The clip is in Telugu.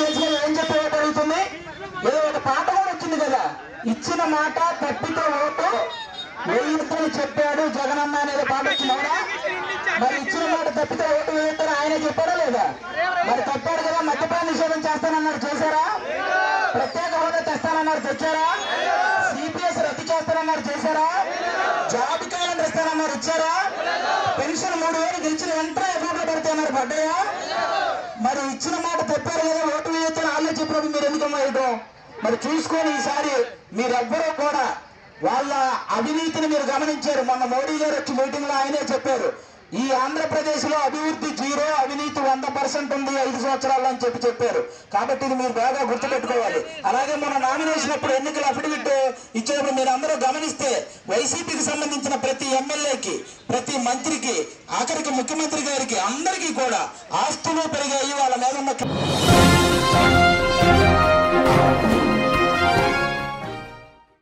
బేసికల్ ఏం చెప్పేవాడు ఏదో ఒక పాట కూడా వచ్చింది కదా. ఇచ్చిన మాట తప్పితో ఓటు. వేయిద్దని చెప్పాడు జగనన్న అనేది పాట వచ్చిందా మరి ఇచ్చిన మాట తప్పితే ఓటు వేయొద్దని ఆయనే చెప్పాడా లేదా? మరి తప్పాడు కదా మద్యపాన నిషేధం చేస్తానన్నారు చేశారా? ప్రత్యేక హోదా తెస్తానన్నారు తెచ్చారా? సిపిఎస్ రద్దు చేస్తానన్నారు చేశారా? జాబ్ క్యాలెండర్ ఇస్తానన్నారు ఇచ్చారా? పెన్షన్ మూడు వేలు గెలిచిన వెంటనే ఎప్పుడు పడితే అన్నారు మరి ఇచ్చిన మాట తప్పారు కదా ఓటు వేయొద్దని వాళ్ళే చెప్పినప్పుడు మీరు ఎందుకు వేయడం మరి చూసుకొని ఈసారి మీరెవ్వరూ కూడా వాళ్ళ అవినీతిని మీరు గమనించారు. మొన్న మోడీ గారు వచ్చి మీటింగ్లో ఆయనే చెప్పారు. ఈ ఆంధ్రప్రదేశ్లో అభివృద్ధి జీరో అవినీతి వంద పర్సెంట్ ఉంది ఐదు సంవత్సరాలు అని చెప్పి చెప్పారు. కాబట్టి ఇది మీరు బాగా గుర్తుపెట్టుకోవాలి. అలాగే మన నామినేషన్ అప్పుడు ఎన్నికల అఫిడవిట్ ఇచ్చేటప్పుడు మీరు అందరూ గమనిస్తే వైసీపీకి సంబంధించిన ప్రతి ఎమ్మెల్యేకి ప్రతి మంత్రికి ఆఖరికి ముఖ్యమంత్రి గారికి అందరికీ కూడా ఆస్తులు పెరిగాయి వాళ్ళ మీద ఉన్న